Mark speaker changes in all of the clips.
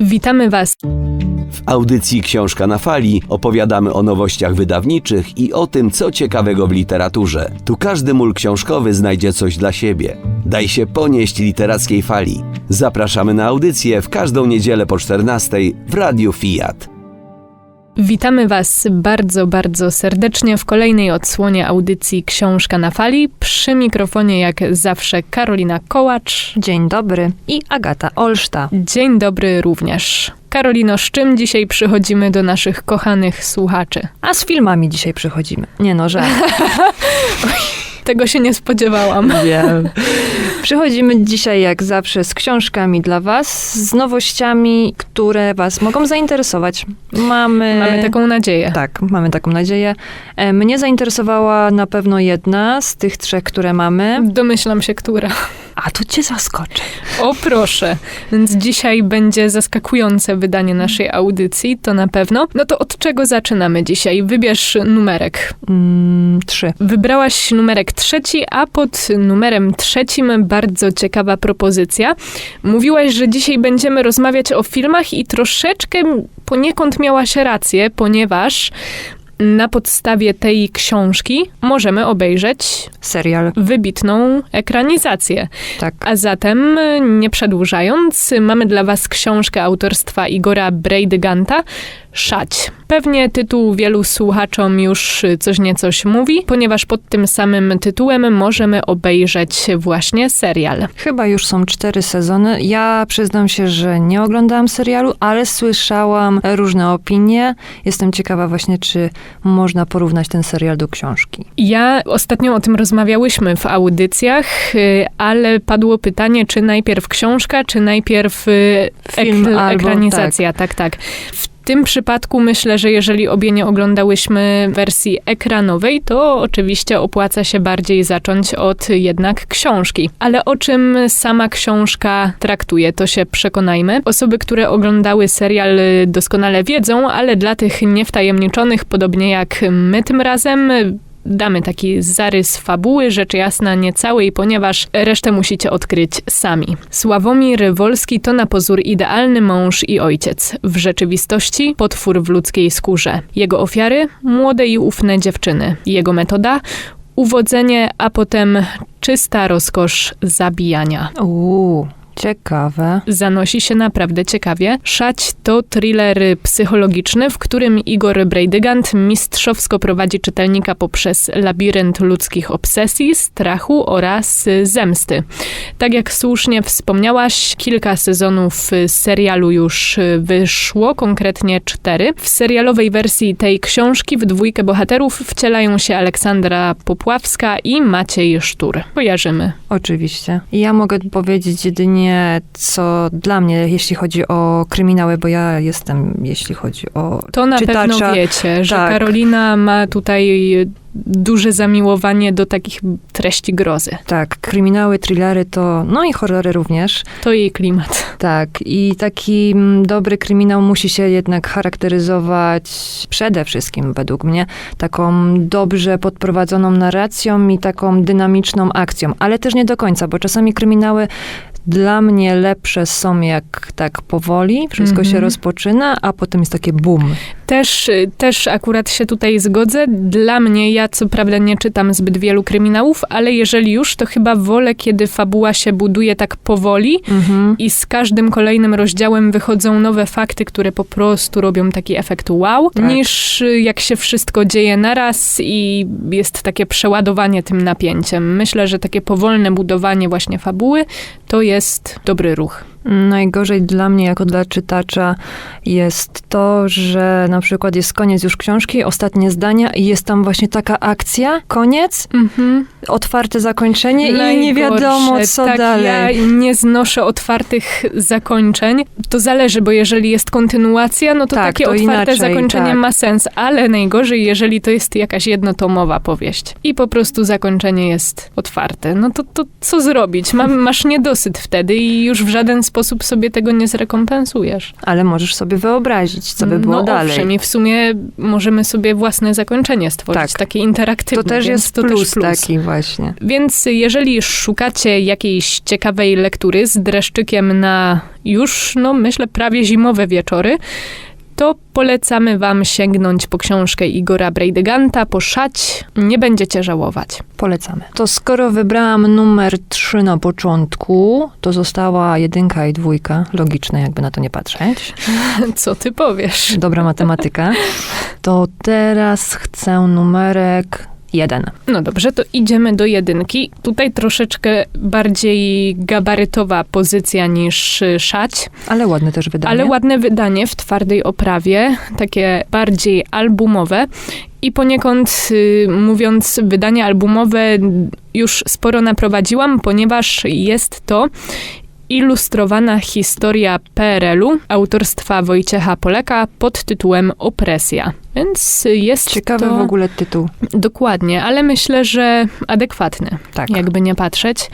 Speaker 1: Witamy Was.
Speaker 2: W audycji Książka na Fali opowiadamy o nowościach wydawniczych i o tym, co ciekawego w literaturze. Tu każdy mól książkowy znajdzie coś dla siebie. Daj się ponieść literackiej fali. Zapraszamy na audycję w każdą niedzielę po 14 w Radiu Fiat.
Speaker 1: Witamy Was bardzo, bardzo serdecznie w kolejnej odsłonie audycji Książka na Fali. Przy mikrofonie, jak zawsze, Karolina Kołacz.
Speaker 3: Dzień dobry i Agata Olszta.
Speaker 1: Dzień dobry również. Karolino, z czym dzisiaj przychodzimy do naszych kochanych słuchaczy?
Speaker 3: A z filmami dzisiaj przychodzimy. Nie no, że.
Speaker 1: Tego się nie spodziewałam.
Speaker 3: Wiem. Przychodzimy dzisiaj, jak zawsze, z książkami dla Was, z nowościami, które Was mogą zainteresować. Mamy.
Speaker 1: Mamy taką nadzieję.
Speaker 3: Tak, mamy taką nadzieję. E, Mnie zainteresowała na pewno jedna z tych trzech, które mamy.
Speaker 1: Domyślam się, która.
Speaker 3: A tu Cię zaskoczę.
Speaker 1: O proszę. Więc dzisiaj będzie zaskakujące wydanie naszej audycji, to na pewno. No to od czego zaczynamy dzisiaj? Wybierz numerek.
Speaker 3: Mm, trzy.
Speaker 1: Wybrałaś numerek trzeci, a pod numerem trzecim bardzo ciekawa propozycja. Mówiłaś, że dzisiaj będziemy rozmawiać o filmach i troszeczkę poniekąd miałaś rację, ponieważ na podstawie tej książki możemy obejrzeć
Speaker 3: Serial.
Speaker 1: wybitną ekranizację.
Speaker 3: Tak.
Speaker 1: A zatem, nie przedłużając, mamy dla Was książkę autorstwa Igora Brejdyganta Szać. Pewnie tytuł wielu słuchaczom już coś niecoś mówi, ponieważ pod tym samym tytułem możemy obejrzeć właśnie serial.
Speaker 3: Chyba już są cztery sezony. Ja przyznam się, że nie oglądałam serialu, ale słyszałam różne opinie. Jestem ciekawa właśnie, czy można porównać ten serial do książki.
Speaker 1: Ja ostatnio o tym rozmawiałyśmy w audycjach, y, ale padło pytanie, czy najpierw książka, czy najpierw y,
Speaker 3: Film
Speaker 1: ek-
Speaker 3: albo-
Speaker 1: ekranizacja. Tak, tak. W tym przypadku myślę, że jeżeli obie nie oglądałyśmy wersji ekranowej, to oczywiście opłaca się bardziej zacząć od jednak książki. Ale o czym sama książka traktuje, to się przekonajmy. Osoby, które oglądały serial doskonale wiedzą, ale dla tych niewtajemniczonych, podobnie jak my tym razem, damy taki zarys fabuły, rzecz jasna nie całej, ponieważ resztę musicie odkryć sami. Sławomir Wolski to na pozór idealny mąż i ojciec. W rzeczywistości potwór w ludzkiej skórze. Jego ofiary młode i ufne dziewczyny. Jego metoda uwodzenie, a potem czysta rozkosz zabijania.
Speaker 3: Uuu, ciekawe.
Speaker 1: Zanosi się naprawdę ciekawie. Szać to thriller psychologiczny, w którym Igor Brejdygant mistrzowsko prowadzi czytelnika poprzez labirynt ludzkich obsesji, strachu oraz zemsty. Tak jak słusznie wspomniałaś, kilka sezonów serialu już wyszło, konkretnie cztery. W serialowej wersji tej książki w dwójkę bohaterów wcielają się Aleksandra Popławska i Maciej Sztur. Kojarzymy.
Speaker 3: Oczywiście. Ja mogę powiedzieć jedynie, co dla mnie, jeśli chodzi o kryminały, bo ja jestem, jeśli chodzi o
Speaker 1: To na
Speaker 3: czytacza.
Speaker 1: pewno wiecie, że
Speaker 3: Tak.
Speaker 1: Karolina ma tutaj duże zamiłowanie do takich treści grozy.
Speaker 3: Tak, kryminały, thrillery to, no i horrory również.
Speaker 1: To jej klimat.
Speaker 3: Tak, i taki mm, dobry kryminał musi się jednak charakteryzować przede wszystkim, według mnie, taką dobrze podprowadzoną narracją i taką dynamiczną akcją, ale też nie do końca, bo czasami kryminały dla mnie lepsze są jak tak powoli, wszystko się
Speaker 1: Mhm.
Speaker 3: rozpoczyna, a potem jest takie boom.
Speaker 1: Też, też akurat się tutaj zgodzę. Dla mnie, ja co prawda nie czytam zbyt wielu kryminałów, ale jeżeli już, to chyba wolę, kiedy fabuła się buduje tak powoli
Speaker 3: Mhm.
Speaker 1: i z każdym kolejnym rozdziałem wychodzą nowe fakty, które po prostu robią taki efekt wow,
Speaker 3: Tak.
Speaker 1: niż y, jak się wszystko dzieje naraz i jest takie przeładowanie tym napięciem. Myślę, że takie powolne budowanie właśnie fabuły to jest dobry ruch.
Speaker 3: Najgorzej dla mnie, jako dla czytacza, jest to, że na przykład jest koniec już książki, ostatnie zdania i jest tam właśnie taka akcja, koniec,
Speaker 1: Mhm.
Speaker 3: otwarte zakończenie i nie
Speaker 1: Najgorsze.
Speaker 3: wiadomo, co
Speaker 1: tak,
Speaker 3: dalej.
Speaker 1: Ja nie znoszę otwartych zakończeń. To zależy, bo jeżeli jest kontynuacja, no to
Speaker 3: Tak,
Speaker 1: takie
Speaker 3: to
Speaker 1: otwarte
Speaker 3: inaczej,
Speaker 1: zakończenie
Speaker 3: tak.
Speaker 1: ma sens, ale najgorzej, jeżeli to jest jakaś jednotomowa powieść i po prostu zakończenie jest otwarte. No to, to co zrobić? Mam, masz niedosyt wtedy i już w żaden sposób sposób sobie tego nie zrekompensujesz.
Speaker 3: Ale możesz sobie wyobrazić, co by było
Speaker 1: no,
Speaker 3: dalej.
Speaker 1: Owszem, i w sumie możemy sobie własne zakończenie stworzyć,
Speaker 3: Tak.
Speaker 1: takie interaktywne.
Speaker 3: to też jest
Speaker 1: to
Speaker 3: plus,
Speaker 1: też plus
Speaker 3: taki właśnie.
Speaker 1: Więc jeżeli szukacie jakiejś ciekawej lektury z dreszczykiem na już, no myślę, prawie zimowe wieczory, to polecamy wam sięgnąć po książkę Igora Brejdeganta, poszać, nie będziecie żałować.
Speaker 3: Polecamy. To skoro wybrałam numer 3 na początku, to została jedynka i dwójka. Logiczne, jakby na to nie patrzeć.
Speaker 1: Co ty powiesz?
Speaker 3: Dobra matematyka. To teraz chcę numerek jeden.
Speaker 1: No dobrze, to idziemy do jedynki. Tutaj troszeczkę bardziej gabarytowa pozycja niż y, szać,
Speaker 3: Ale ładne też wydanie.
Speaker 1: ale ładne wydanie w twardej oprawie, takie bardziej albumowe. I poniekąd y, mówiąc, wydanie albumowe już sporo naprowadziłam, ponieważ jest to ilustrowana historia PRL-u autorstwa Wojciecha Polaka pod tytułem Opresja. Więc jest
Speaker 3: Ciekawy
Speaker 1: to...
Speaker 3: w ogóle tytuł.
Speaker 1: Dokładnie, ale myślę, że adekwatny,
Speaker 3: Tak.
Speaker 1: jakby nie patrzeć.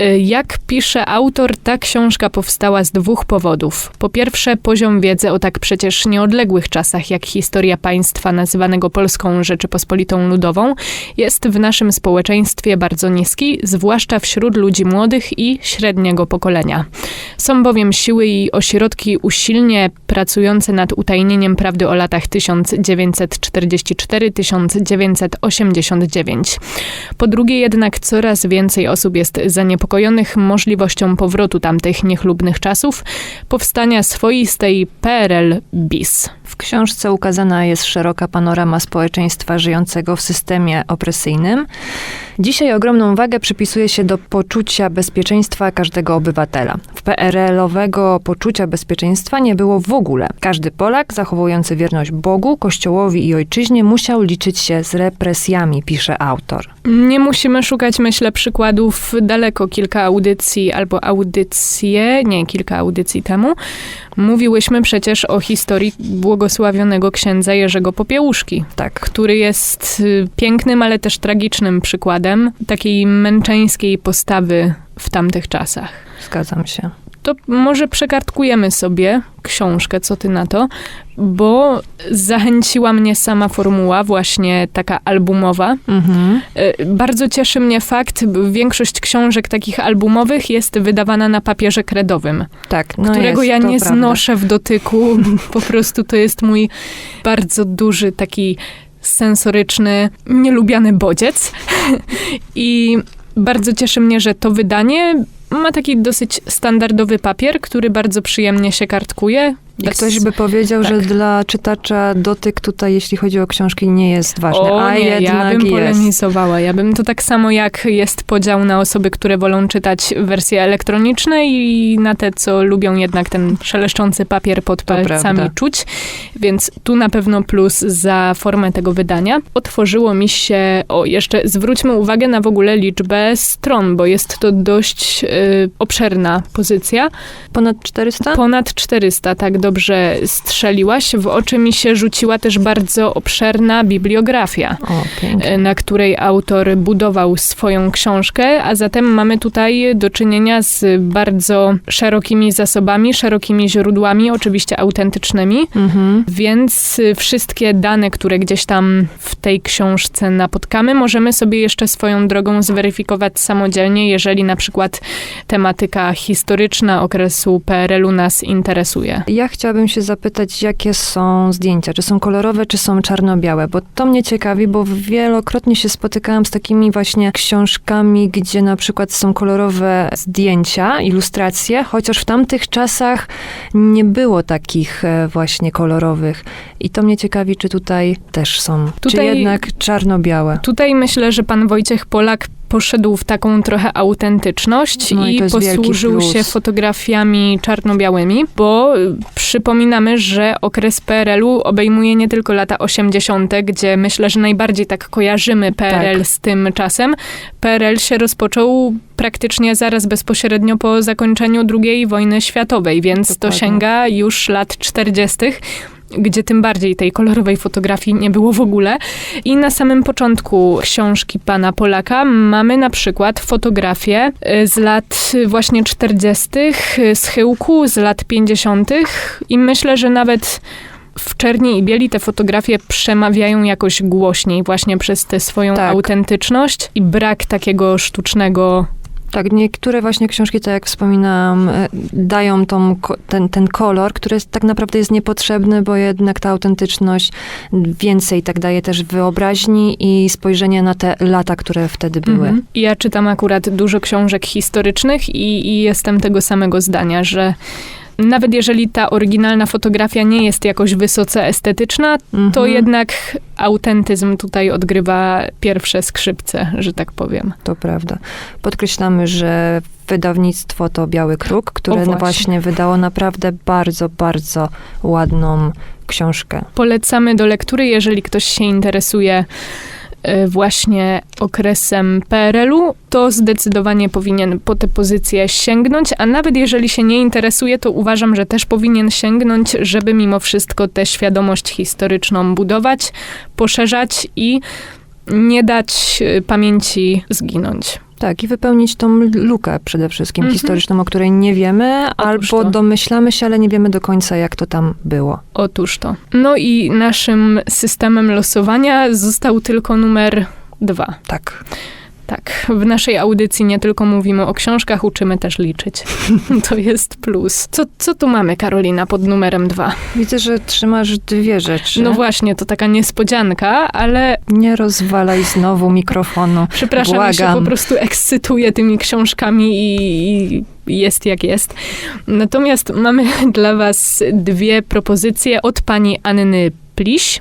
Speaker 1: Y, Jak pisze autor, ta książka powstała z dwóch powodów. Po pierwsze, poziom wiedzy o tak przecież nieodległych czasach, jak historia państwa nazywanego Polską Rzeczypospolitą Ludową, jest w naszym społeczeństwie bardzo niski, zwłaszcza wśród ludzi młodych i średniego pokolenia. Są bowiem siły i ośrodki usilnie pracujące nad utajnieniem prawdy o latach 1944-1989. Po drugie jednak coraz więcej osób jest zaniepokojonych możliwością powrotu tamtych niechlubnych czasów, powstania swoistej PRL bis.
Speaker 3: W książce ukazana jest szeroka panorama społeczeństwa żyjącego w systemie opresyjnym. Dzisiaj ogromną wagę przypisuje się do poczucia bezpieczeństwa każdego obywatela. W PRL-owego poczucia bezpieczeństwa nie było w ogóle. Każdy Polak zachowujący wierność Bogu, Kościołowi i ojczyźnie musiał liczyć się z represjami, pisze autor.
Speaker 1: Nie musimy szukać, myślę, przykładów daleko. Kilka audycji albo audycje, nie, kilka audycji temu, mówiłyśmy przecież o historii błogosławionego księdza Jerzego Popiełuszki,
Speaker 3: Tak.
Speaker 1: który jest y, pięknym, ale też tragicznym przykładem takiej męczeńskiej postawy w tamtych czasach.
Speaker 3: Zgadzam się.
Speaker 1: To może przekartkujemy sobie książkę, co ty na to, bo zachęciła mnie sama formuła, właśnie taka albumowa.
Speaker 3: Mhm.
Speaker 1: Y, Bardzo cieszy mnie fakt, większość książek takich albumowych jest wydawana na papierze kredowym,
Speaker 3: Tak, no
Speaker 1: którego
Speaker 3: jest,
Speaker 1: ja nie
Speaker 3: prawda.
Speaker 1: znoszę w dotyku. Po prostu to jest mój bardzo duży taki sensoryczny, nielubiany bodziec. I bardzo cieszy mnie, że to wydanie ma taki dosyć standardowy papier, który bardzo przyjemnie się kartkuje. Bez-
Speaker 3: ktoś by powiedział,
Speaker 1: tak.
Speaker 3: że dla czytacza dotyk tutaj, jeśli chodzi o książki, nie jest ważny,
Speaker 1: O
Speaker 3: a
Speaker 1: nie, ja
Speaker 3: jednak
Speaker 1: bym
Speaker 3: jest.
Speaker 1: polemizowała. Ja bym to tak samo jak jest podział na osoby, które wolą czytać wersje elektroniczne i na te, co lubią jednak ten szeleszczący papier pod palcami czuć. Więc tu na pewno plus za formę tego wydania. Otworzyło mi się, o jeszcze zwróćmy uwagę na w ogóle liczbę stron, bo jest to dość y, obszerna pozycja.
Speaker 3: Ponad 400?
Speaker 1: Ponad 400, tak dobrze strzeliłaś. W oczy mi się rzuciła też bardzo obszerna bibliografia
Speaker 3: O, pięknie.
Speaker 1: na której autor budował swoją książkę, a zatem mamy tutaj do czynienia z bardzo szerokimi zasobami, szerokimi źródłami, oczywiście autentycznymi,
Speaker 3: Mhm.
Speaker 1: więc wszystkie dane, które gdzieś tam w tej książce napotkamy, możemy sobie jeszcze swoją drogą zweryfikować samodzielnie, jeżeli na przykład tematyka historyczna okresu PRL-u nas interesuje.
Speaker 3: Ja chciałabym się zapytać, jakie są zdjęcia? Czy są kolorowe, czy są czarno-białe? Bo to mnie ciekawi, bo wielokrotnie się spotykałam z takimi właśnie książkami, gdzie na przykład są kolorowe zdjęcia, ilustracje, chociaż w tamtych czasach nie było takich e, właśnie kolorowych. I to mnie ciekawi, czy tutaj też są. Czy
Speaker 1: Tutaj-
Speaker 3: jednak czarno-białe?
Speaker 1: Tutaj myślę, że pan Wojciech Polak poszedł w taką trochę autentyczność
Speaker 3: No i
Speaker 1: i,
Speaker 3: to
Speaker 1: posłużył się fotografiami czarno-białymi, bo przypominamy, że okres PRL-u obejmuje nie tylko lata 80., gdzie myślę, że najbardziej tak kojarzymy PRL
Speaker 3: Tak.
Speaker 1: z tym czasem. PRL się rozpoczął praktycznie zaraz bezpośrednio po zakończeniu II wojny światowej, więc to
Speaker 3: Dokładnie.
Speaker 1: sięga już lat 40. gdzie tym bardziej tej kolorowej fotografii nie było w ogóle. I na samym początku książki pana Polaka mamy na przykład fotografię y, z lat właśnie 40., y, z chyłku, z lat 50. i myślę, że nawet w czerni i bieli te fotografie przemawiają jakoś głośniej właśnie przez tę swoją
Speaker 3: Tak.
Speaker 1: autentyczność i brak takiego sztucznego
Speaker 3: Tak, niektóre właśnie książki, tak jak wspominałam, e, dają tą, ten, ten kolor, który jest, tak naprawdę jest niepotrzebny, bo jednak ta autentyczność więcej tak daje też wyobraźni i spojrzenie na te lata, które wtedy były.
Speaker 1: Mhm. Ja czytam akurat dużo książek historycznych i, i jestem tego samego zdania, że nawet jeżeli ta oryginalna fotografia nie jest jakoś wysoce estetyczna, to
Speaker 3: Mhm.
Speaker 1: jednak autentyzm tutaj odgrywa pierwsze skrzypce, że tak powiem.
Speaker 3: To prawda. Podkreślamy, że wydawnictwo to Biały Kruk, które no
Speaker 1: właśnie.
Speaker 3: właśnie wydało naprawdę bardzo, bardzo ładną książkę.
Speaker 1: Polecamy do lektury, jeżeli ktoś się interesuje właśnie okresem PRL-u, to zdecydowanie powinien po tę pozycję sięgnąć, a nawet jeżeli się nie interesuje, to uważam, że też powinien sięgnąć, żeby mimo wszystko tę świadomość historyczną budować, poszerzać i nie dać e, pamięci zginąć.
Speaker 3: Tak, i wypełnić tą lukę przede wszystkim
Speaker 1: Mhm.
Speaker 3: historyczną, o której nie wiemy,
Speaker 1: Otóż
Speaker 3: albo
Speaker 1: to.
Speaker 3: domyślamy się, ale nie wiemy do końca, jak to tam było.
Speaker 1: Otóż to. No i naszym systemem losowania został tylko numer dwa.
Speaker 3: Tak.
Speaker 1: Tak, w naszej audycji nie tylko mówimy o książkach, uczymy też liczyć. To jest plus. Co, co tu mamy, Karolina, pod numerem dwa?
Speaker 3: Widzę, że trzymasz dwie rzeczy.
Speaker 1: No właśnie, to taka niespodzianka, ale
Speaker 3: Nie rozwalaj znowu mikrofonu.
Speaker 1: przepraszam, ja się
Speaker 3: Błagam.
Speaker 1: po prostu ekscytuję tymi książkami i jest jak jest. Natomiast mamy dla was dwie propozycje od pani Anny Pliś.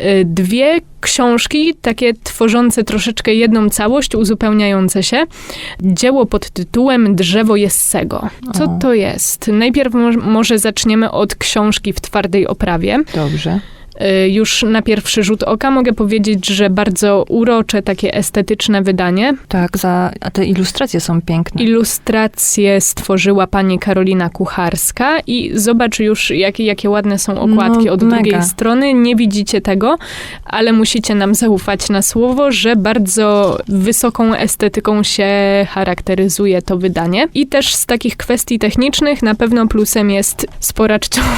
Speaker 1: Y, Dwie książki, takie tworzące troszeczkę jedną całość, uzupełniające się. Dzieło pod tytułem Drzewo Jessego. Co
Speaker 3: O.
Speaker 1: to jest? Najpierw mo- może zaczniemy od książki w twardej oprawie.
Speaker 3: Dobrze.
Speaker 1: Y, Już na pierwszy rzut oka mogę powiedzieć, że bardzo urocze, takie estetyczne wydanie.
Speaker 3: Tak, za, a te ilustracje są piękne.
Speaker 1: Ilustracje stworzyła pani Karolina Kucharska i zobacz już, jakie, jakie ładne są okładki
Speaker 3: No,
Speaker 1: od
Speaker 3: mega.
Speaker 1: drugiej strony. Nie widzicie tego, ale musicie nam zaufać na słowo, że bardzo wysoką estetyką się charakteryzuje to wydanie. I też z takich kwestii technicznych na pewno plusem jest spora czcią.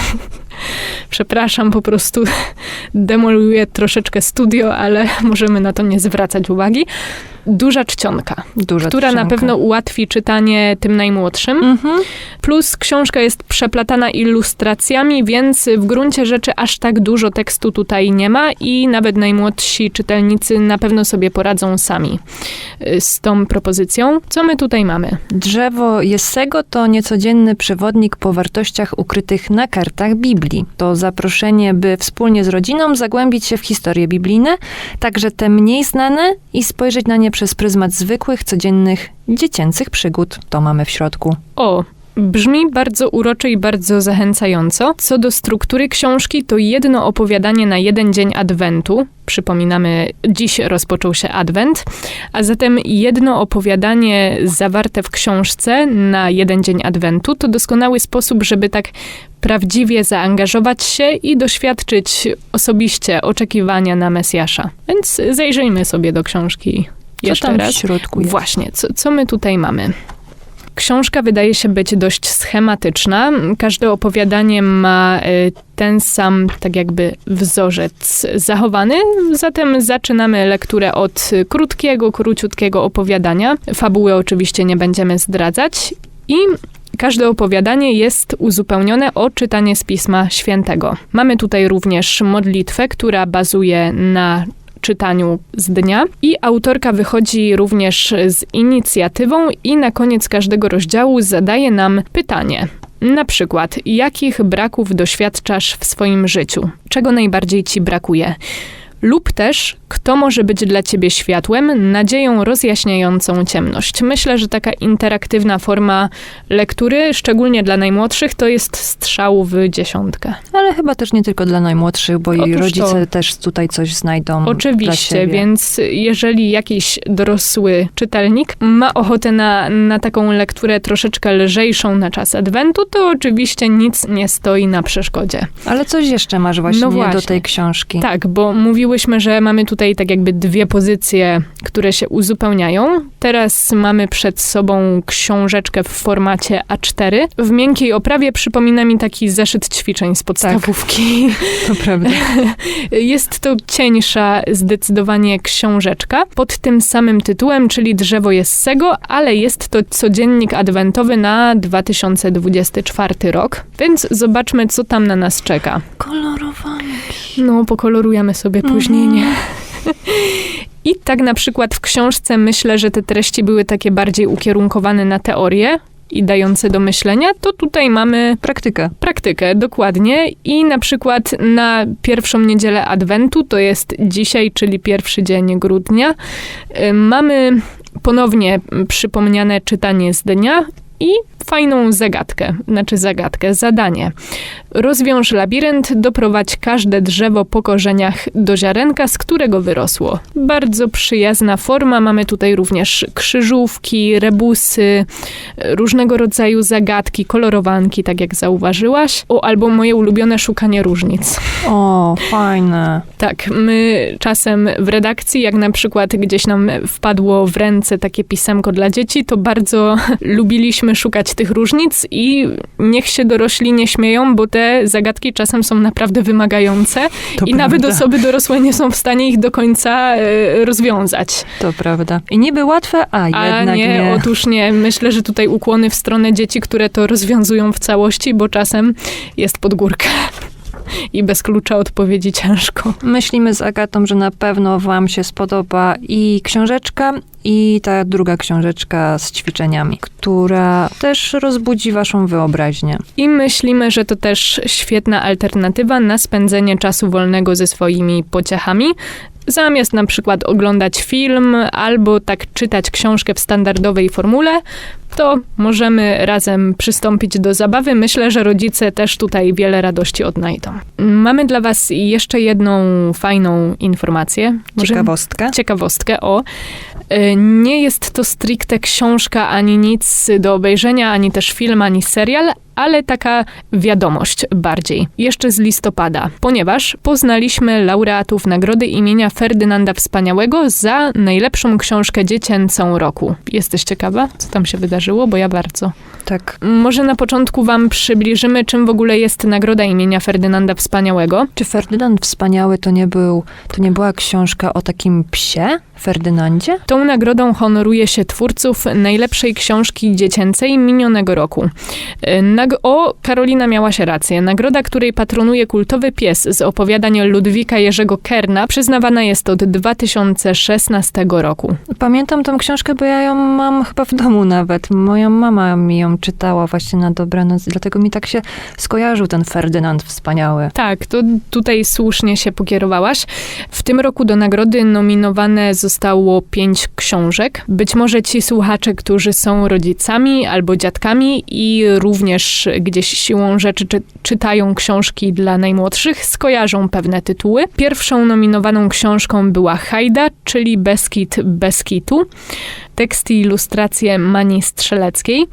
Speaker 1: Przepraszam, po prostu demoluję troszeczkę studio, ale możemy na to nie zwracać uwagi. Duża czcionka
Speaker 3: Duża
Speaker 1: która na
Speaker 3: czcionka.
Speaker 1: pewno ułatwi czytanie tym najmłodszym.
Speaker 3: Mhm.
Speaker 1: Plus książka jest przeplatana ilustracjami, więc w gruncie rzeczy aż tak dużo tekstu tutaj nie ma i nawet najmłodsi czytelnicy na pewno sobie poradzą sami y, z tą propozycją. Co my tutaj mamy?
Speaker 3: Drzewo Jessego to niecodzienny przewodnik po wartościach ukrytych na kartach Biblii. To zaproszenie, by wspólnie z rodziną zagłębić się w historie biblijne, także te mniej znane i spojrzeć na nie przez pryzmat zwykłych, codziennych, dziecięcych przygód. To mamy w środku.
Speaker 1: O, brzmi bardzo urocze i bardzo zachęcająco. Co do struktury książki, to jedno opowiadanie na jeden dzień Adwentu. Przypominamy, dziś rozpoczął się Adwent, a zatem jedno opowiadanie zawarte w książce na jeden dzień Adwentu to doskonały sposób, żeby tak prawdziwie zaangażować się i doświadczyć osobiście oczekiwania na Mesjasza. Więc zajrzyjmy sobie do książki
Speaker 3: Co
Speaker 1: jeszcze
Speaker 3: tam
Speaker 1: raz.
Speaker 3: w środku jest?
Speaker 1: Właśnie, co, co my tutaj mamy? Książka wydaje się być dość schematyczna. Każde opowiadanie ma y, ten sam, tak jakby, wzorzec zachowany. Zatem zaczynamy lekturę od krótkiego, króciutkiego opowiadania. Fabuły oczywiście nie będziemy zdradzać. I każde opowiadanie jest uzupełnione o czytanie z Pisma Świętego. Mamy tutaj również modlitwę, która bazuje na czytaniu z dnia i autorka wychodzi również z inicjatywą i na koniec każdego rozdziału zadaje nam pytanie. Na przykład, jakich braków doświadczasz w swoim życiu? Czego najbardziej ci brakuje? Lub też kto może być dla ciebie światłem, nadzieją rozjaśniającą ciemność. Myślę, że taka interaktywna forma lektury, szczególnie dla najmłodszych, to jest strzał w dziesiątkę.
Speaker 3: Ale chyba też nie tylko dla najmłodszych, bo i
Speaker 1: Otóż
Speaker 3: rodzice
Speaker 1: to.
Speaker 3: też tutaj coś znajdą
Speaker 1: Oczywiście, więc jeżeli jakiś dorosły czytelnik ma ochotę na, na taką lekturę troszeczkę lżejszą na czas adwentu, to oczywiście nic nie stoi na przeszkodzie.
Speaker 3: Ale coś jeszcze masz właśnie,
Speaker 1: No właśnie.
Speaker 3: do tej książki.
Speaker 1: Tak, bo mówiłyśmy, że mamy tutaj tak jakby dwie pozycje, które się uzupełniają. Teraz mamy przed sobą książeczkę w formacie A4. W miękkiej oprawie przypomina mi taki zeszyt ćwiczeń z podstawówki.
Speaker 3: To prawda.
Speaker 1: Jest to cieńsza zdecydowanie książeczka pod tym samym tytułem, czyli Drzewo Jessego, ale jest to codziennik adwentowy na 2024 rok. Więc zobaczmy, co tam na nas czeka.
Speaker 3: Kolorowanie.
Speaker 1: No, pokolorujemy sobie później, nie? I tak na przykład w książce myślę, że te treści były takie bardziej ukierunkowane na teorię i dające do myślenia, to tutaj mamy
Speaker 3: Praktyka.
Speaker 1: praktykę, dokładnie. I na przykład na pierwszą niedzielę Adwentu, to jest dzisiaj, czyli pierwszy dzień grudnia, y, mamy ponownie przypomniane czytanie z dnia i fajną zagadkę, znaczy zagadkę, zadanie. Rozwiąż labirynt, doprowadź każde drzewo po korzeniach do ziarenka, z którego wyrosło. Bardzo przyjazna forma. Mamy tutaj również krzyżówki, rebusy, różnego rodzaju zagadki, kolorowanki, tak jak zauważyłaś. O, albo moje ulubione szukanie różnic.
Speaker 3: O, fajne.
Speaker 1: Tak, my czasem w redakcji, jak na przykład gdzieś nam wpadło w ręce takie pisemko dla dzieci, to bardzo lubiliśmy szukać tych różnic i niech się dorośli nie śmieją, bo te zagadki czasem są naprawdę wymagające
Speaker 3: To
Speaker 1: i nawet
Speaker 3: prawda.
Speaker 1: osoby dorosłe nie są w stanie ich do końca e, rozwiązać.
Speaker 3: To prawda. I niby łatwe, a
Speaker 1: A
Speaker 3: jednak
Speaker 1: nie,
Speaker 3: nie.
Speaker 1: otóż nie. Myślę, że tutaj ukłony w stronę dzieci, które to rozwiązują w całości, bo czasem jest pod górkę. I bez klucza odpowiedzi ciężko.
Speaker 3: Myślimy z Agatą, że na pewno wam się spodoba i książeczka, i ta druga książeczka z ćwiczeniami, która też rozbudzi waszą wyobraźnię.
Speaker 1: I myślimy, że to też świetna alternatywa na spędzenie czasu wolnego ze swoimi pociechami. Zamiast na przykład oglądać film albo tak czytać książkę w standardowej formule, to możemy razem przystąpić do zabawy. Myślę, że rodzice też tutaj wiele radości odnajdą. Mamy dla Was jeszcze jedną fajną informację. Może-
Speaker 3: Ciekawostka.
Speaker 1: ciekawostkę o. y, Nie jest to stricte książka ani nic do obejrzenia, ani też film, ani serial, ale taka wiadomość bardziej. Jeszcze z listopada, ponieważ poznaliśmy laureatów nagrody imienia Ferdynanda Wspaniałego za najlepszą książkę dziecięcą roku. Jesteś ciekawa, co tam się wydarzyło? Bo ja bardzo.
Speaker 3: Tak.
Speaker 1: Może na początku wam przybliżymy, czym w ogóle jest nagroda imienia Ferdynanda Wspaniałego.
Speaker 3: Czy Ferdynand Wspaniały to nie był, to nie była książka o takim psie, Ferdynandzie?
Speaker 1: Tą nagrodą honoruje się twórców najlepszej książki dziecięcej minionego roku. Y, O, Karolina miała się rację. Nagroda, której patronuje kultowy pies z opowiadań Ludwika Jerzego Kerna, przyznawana jest od 2016 roku.
Speaker 3: Pamiętam tą książkę, bo ja ją mam chyba w domu nawet. Moja mama mi ją czytała właśnie na dobranoc, dlatego mi tak się skojarzył ten Ferdynand Wspaniały.
Speaker 1: Tak, to tutaj słusznie się pokierowałaś. W tym roku do nagrody nominowane zostało pięć książek. Być może ci słuchacze, którzy są rodzicami albo dziadkami i również gdzieś siłą rzeczy czy, czytają książki dla najmłodszych, skojarzą pewne tytuły. Pierwszą nominowaną książką była Hajda, czyli Beskid Beskitu. Tekst i ilustracje Mani Strzeleckiej.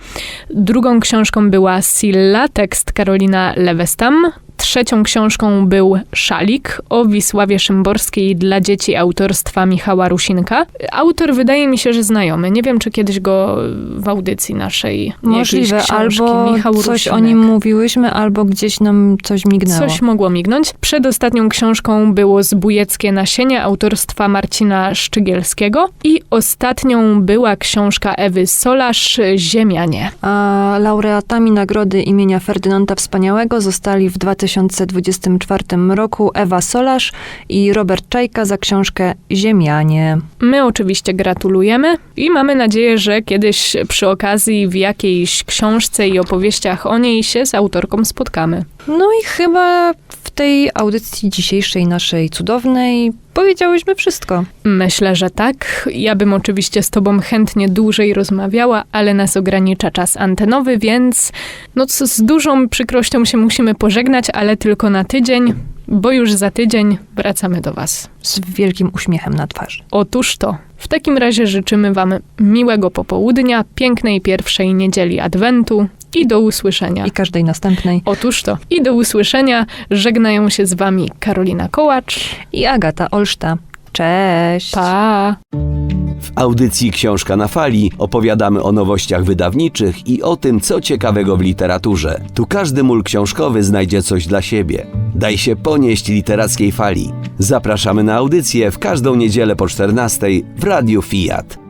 Speaker 1: Drugą książką była Silla, tekst Karolina Lewestam. Trzecią książką był Szalik o Wisławie Szymborskiej dla dzieci autorstwa Michała Rusinka. Autor wydaje mi się, że znajomy. Nie wiem, czy kiedyś go w audycji naszej
Speaker 3: Możliwe,
Speaker 1: książki.
Speaker 3: albo
Speaker 1: Michał
Speaker 3: coś
Speaker 1: Rusinek.
Speaker 3: o nim mówiłyśmy, albo gdzieś nam coś mignęło.
Speaker 1: Coś mogło mignąć. Przedostatnią książką było Zbójeckie nasienie autorstwa Marcina Szczygielskiego i ostatnią była książka Ewy Solarz Ziemianie.
Speaker 3: A laureatami nagrody imienia Ferdynanda Wspaniałego zostali w 2024 roku Ewa Solarz i Robert Czajka za książkę Ziemianie.
Speaker 1: My oczywiście gratulujemy i mamy nadzieję, że kiedyś przy okazji w jakiejś książce i opowieściach o niej się z autorką spotkamy.
Speaker 3: No i chyba w tej audycji dzisiejszej naszej cudownej Powiedziałyśmy wszystko.
Speaker 1: Myślę, że tak. Ja bym oczywiście z Tobą chętnie dłużej rozmawiała, ale nas ogranicza czas antenowy, więc no z, z dużą przykrością się musimy pożegnać, ale tylko na tydzień, bo już za tydzień wracamy do Was.
Speaker 3: Z wielkim uśmiechem na twarzy.
Speaker 1: Otóż to. W takim razie życzymy Wam miłego popołudnia, pięknej pierwszej niedzieli Adwentu i do usłyszenia.
Speaker 3: I każdej następnej.
Speaker 1: Otóż to. I do usłyszenia. Żegnają się z Wami Karolina Kołacz.
Speaker 3: I Agata Olszta. Cześć!
Speaker 1: Pa!
Speaker 2: W audycji Książka na Fali opowiadamy o nowościach wydawniczych i o tym, co ciekawego w literaturze. Tu każdy mól książkowy znajdzie coś dla siebie. Daj się ponieść literackiej fali. Zapraszamy na audycję w każdą niedzielę po 14 w Radiu Fiat.